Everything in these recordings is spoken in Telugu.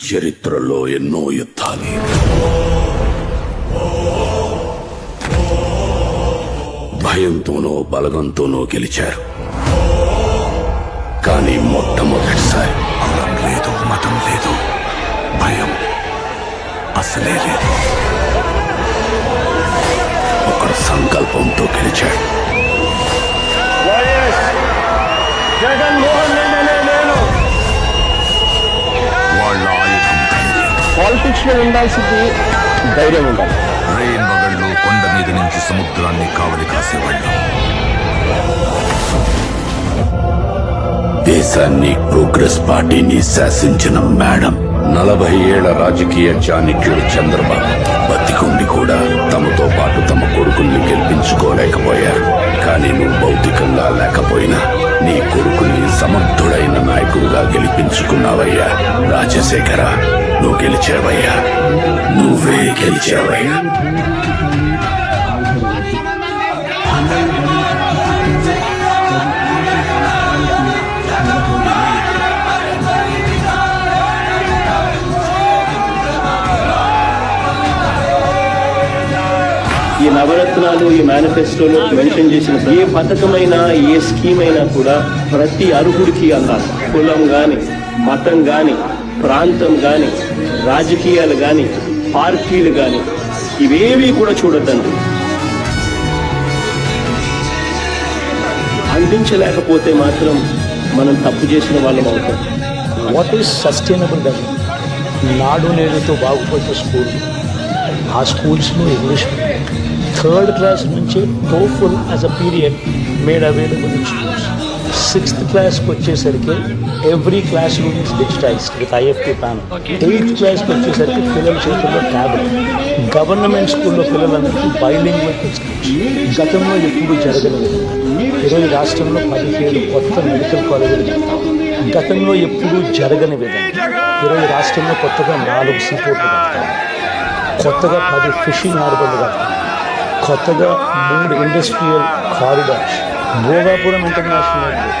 చరిత్రలో ఎన్నో యుద్ధాలు. భయంతోనో బలగంతోనో గెలిచారు. కానీ మొట్టమొదటిసారి. కులం లేదు మతం లేదు భయం అసలే లేదు. ఒక సంకల్పంతో గెలిచాడు. జగన్మోహన్ ధైర్యం పాలిటిక్స్లో ఉండాల్సింది ధైర్యం ఉండాలి. రేన్ కొండ మీద నుంచి సముద్రాన్ని కావలి కాసేవాళ్ళు. దేశాన్ని ప్రోగ్రెస్ పార్టీని శాసించిన మేడం. నలభై ఏళ్ళ రాజకీయ చాణక్యుడు చంద్రబాబు. బతికుండి కూడా తమతో పాటు తమ కొడుకుల్ని గెలిపించుకోలేకపోయారు. కానీ నువ్వు భౌతికంగా లేకపోయినా నీ కొడుకుని సమర్థుడైన నాయకుడిగా గెలిపించుకున్నావయ్యా. రాజశేఖర నువ్వు గెలిచావయ్యా. నువ్వే గెలిచావయ్యా. ఈ నవరత్నాలు ఈ మేనిఫెస్టోలో మెన్షన్ చేసిన ఏ పథకమైనా ఏ స్కీమ్ అయినా కూడా ప్రతి అర్హుడికి అందాలి కులం కానీ మతం కానీ ప్రాంతం కానీ రాజకీయాలు కానీ పార్టీలు కానీ ఇవేవి కూడా చూడొద్దండి. అందించలేకపోతే మాత్రం మనం తప్పు చేసిన వాళ్ళం అవుతాం. వాట్ ఈస్ సస్టైనబుల్ డెవలప్మెంట్ నాడు నేడుతో బాగుపడే స్కూల్. ఆ స్కూల్స్లో ఇంగ్లీష్ థర్డ్ క్లాస్ నుంచి TOEFL as a period made available in schools sixth క్లాస్కి వచ్చేసరికి every class room is digitised with IFT pan eighth క్లాస్కి వచ్చేసరికి పిల్లల చేతుల్లో ట్యాబ్లెట్ గవర్నమెంట్ స్కూల్లో పిల్లలందరికీ బైలింగ్వల్ టెక్స్ట్ గతంలో ఎప్పుడు జరగలేదు. ఈరోజు రాష్ట్రంలో పదిహేడు కొత్త మెడికల్ కాలేజీలు గతంలో ఎప్పుడూ జరగని విధంగా ఈరోజు రాష్ట్రంలో కొత్తగా నాలుగు సీపోర్ట్లు కడతాం కొత్తగా పది ఫిషింగ్ హార్బర్లు కడతాం కొత్తగా మూడు industrial corridors Bhogapuram international airport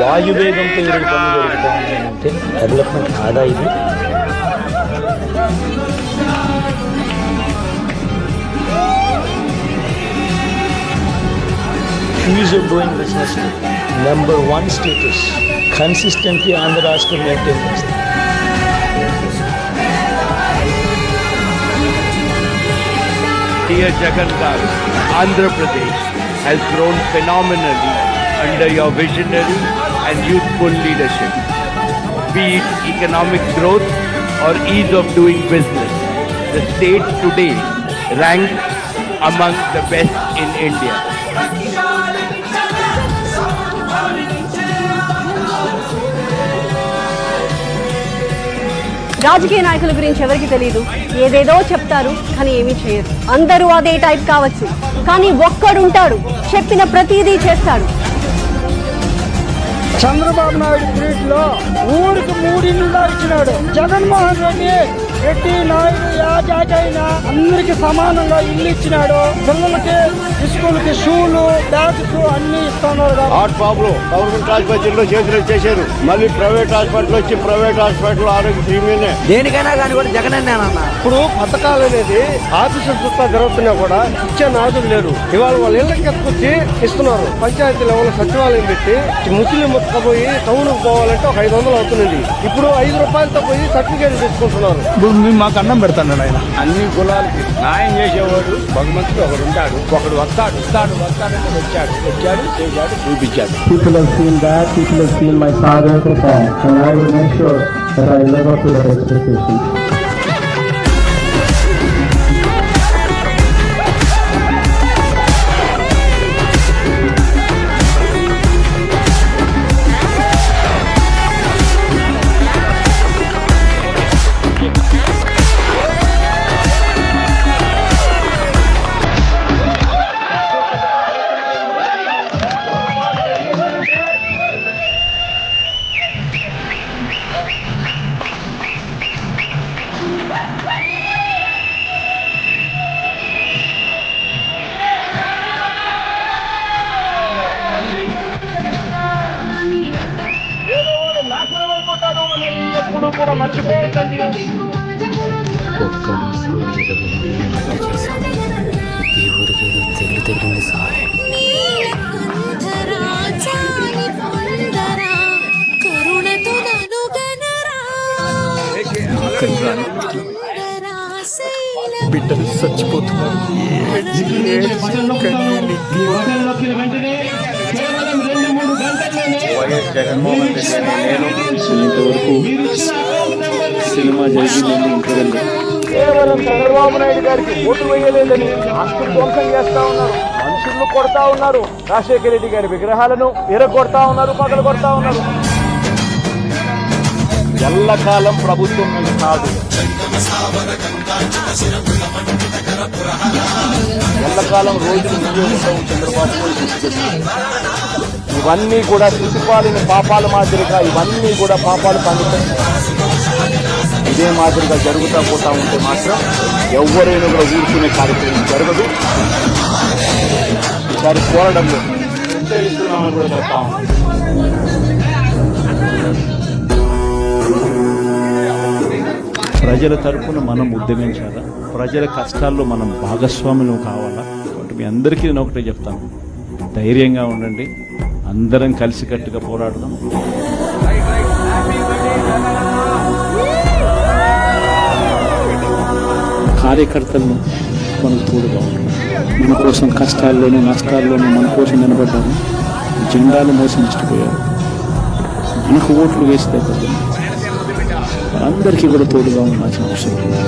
వాయువేగంతో ఈరోజు పనులు జరుగుతూ ఉన్నాయంటే డెవలప్మెంట్ కాదా ఇది ease of doing business number one status consistently Andhra రాష్ట్రం మెయింటైన్ చేస్తుంది Dear Jagannath, Andhra Pradesh Has grown phenomenally under your visionary and youthful leadership. Be it economic growth or ease of doing business, the state today ranks among the best in India. రాజకీయ నాయకుల గురించి ఎవరికి తెలియదు ఏదేదో చెప్తారు కానీ ఏమీ చేయరు. అందరూ అదే టైప్ కావచ్చు. కానీ ఒక్కడుంటాడు చెప్పిన ప్రతిదీ చేస్తాడు. చంద్రబాబు నాయుడు పీరియడ్లో ఊరికి మూడింళ్ళు ఇచ్చినాడు. జగన్మోహన్ రెడ్డి రెడ్డి నాయుడు యా అయినా అందరికి సమానంగా ఇల్లు ఇచ్చినాడు. పిల్లలకి స్కూల్కి షూలు బ్యాగ్స్ అన్ని ఇస్తున్నారు ప్రాబ్లం గవర్నమెంట్ ఆసుపత్రిలో చేతులు చేశారు. మళ్ళీ ప్రైవేట్ హాస్పిటల్ వచ్చి ప్రైవేట్ హాస్పిటల్ ఆరోగ్య దేనికైనా కానీ కూడా జగన్ అన్న ఇప్పుడు పథకాలు అనేది ఆఫీసులు చుట్టా జరుగుతున్నా కూడా ఇచ్చే నాదులు లేరు. ఇవాళ వాళ్ళ ఇళ్ళకి ఎత్తుకొచ్చి ఇస్తున్నారు. పంచాయతీ లెవెల్ సచివాలయం పెట్టి ముస్లిం ముత్తపోయి టౌన్ పోవాలంటే ఒక ఐదు వందలు అవుతుంది ఇప్పుడు ఐదు రూపాయలతో పోయి సర్టిఫికేట్ తీసుకుంటున్నారు. ఇప్పుడు మాకు అన్నం పెడతాను ఆయన. అన్ని కులాలకి న్యాయం చేసేవాడు భగవంతుడు ఒకడు ఉంటాడు. ఒకడు వస్తాడు వస్తాడు వస్తాడంటే వచ్చాడు. వచ్చాడు చేశాడు చూపించాడు. People have seen that, people have seen my father perform, and I will make sure that I live up to their expectations. ఈ ఊరికి ఏదో బిడ్డలు చచ్చిపోతున్నారు వైఎస్ జగన్మోహన్ రెడ్డి అనే నేను ఇంతవరకు సినిమా జరిగిందని ఇంకోదండి కేవలం చంద్రబాబు నాయుడు గారికి ఓటు వేయలేదని ఆస్తులు ధ్వంసం చేస్తా ఉన్నారు. మనుషులను కొడతా ఉన్నారు. రాజశేఖర రెడ్డి గారి విగ్రహాలను ఎరగొడతా ఉన్నారు పగలు కొడతా ఉన్నారు. ఎల్లకాలం ప్రభుత్వం మీద కాదు. ఎల్లకాలం వినియోగిస్తాం చంద్రబాబు. ఇవన్నీ కూడా శిశుపాలిని పాపాల మాదిరిగా ఇవన్నీ కూడా పాపాలు పండుతాయి ఇదే మాదిరిగా జరుగుతూ పోతా ఉంటే మాత్రం ఎవరైనా కూడా ఊరుకునే కార్యక్రమం జరగదు. ఈసారి పోరాడంలో హెచ్చరిస్తున్నామని కూడా చెప్తా ప్రజల తరపున మనం ఉద్యమించాలా? ప్రజల కష్టాల్లో మనం భాగస్వాములు కావాలా? కాబట్టి మీ అందరికీ నేను ఒకటే చెప్తాను. ధైర్యంగా ఉండండి. అందరం కలిసికట్టుగా పోరాడదాం. కార్యకర్తలను మనకు తోడుగా మన కోసం కష్టాల్లోనూ నష్టాల్లోనూ మన కోసం నిలబడ్డారు జెండాలు మోసి నష్టపోయారు మనకు ఓట్లు వేస్తే కదా. అందరికీ కూడా తోడుగా ఉండాల్సిన అవసరం ఉంది.